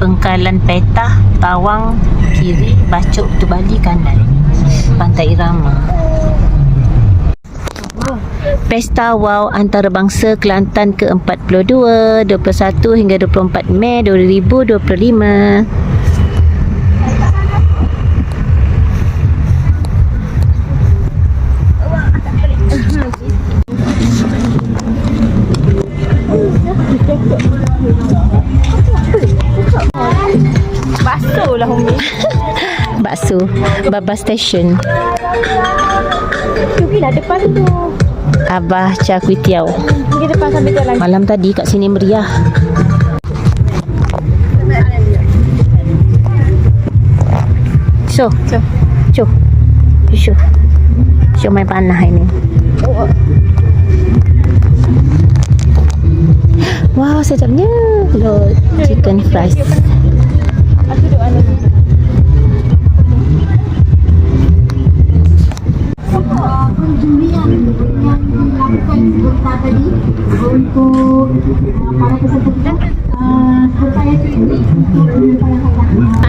Pengkalan Petah, Tawang kiri, Bacok tu Bali kanan. Pantai Irama. Pesta Wow Antarabangsa Kelantan ke-42 21 hingga 24 Mei 2025. Basuh lah Umi. Bakso. Baba Station. Tu lah depan tu. Abah Cha Kuih Tiaw Pergi depan. Malam tadi kat sini meriah. So. So. Show Show Show main panah ini. Wow sedapnya Load chicken fries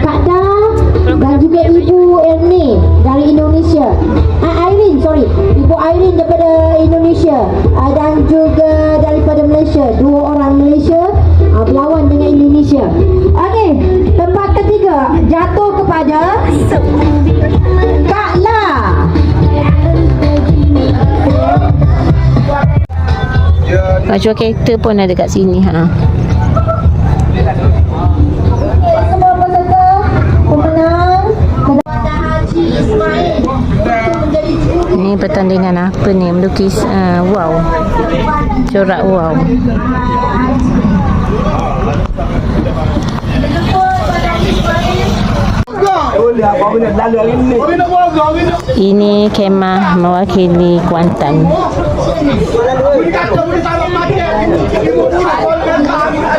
Kak Da dan juga Ibu Erni dari Indonesia. Uh, Irene sorry. Ibu Irene daripada Indonesia. Uh, dan juga daripada Malaysia. Dua orang Malaysia jatuh kepada Kak La. Baju kereta pun ada kat sini ha. semua peserta pemenang kepada Haji Ismail untuk menjadi juri Ni pertandingan apa ni? Melukis uh, wow. Corak wow Ini kemah mewakili Kuantan.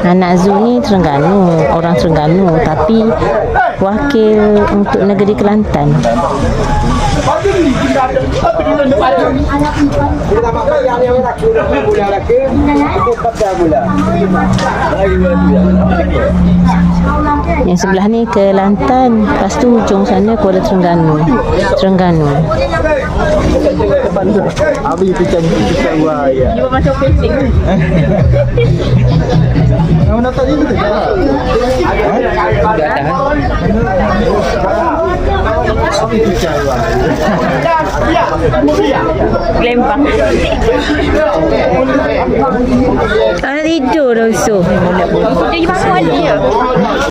Anak Zu ni Terengganu Orang Terengganu Tapi Wakil untuk negeri Kelantan Yang sebelah ni Kelantan Lepas tu hujung sana Kuala Terengganu Terengganu Abi pikan pikan gua ya. Dia macam. Kamu nak ni kita. Abi pikan gua. Lempang. Tak nak tidur dah Usuh Dia bangun dia.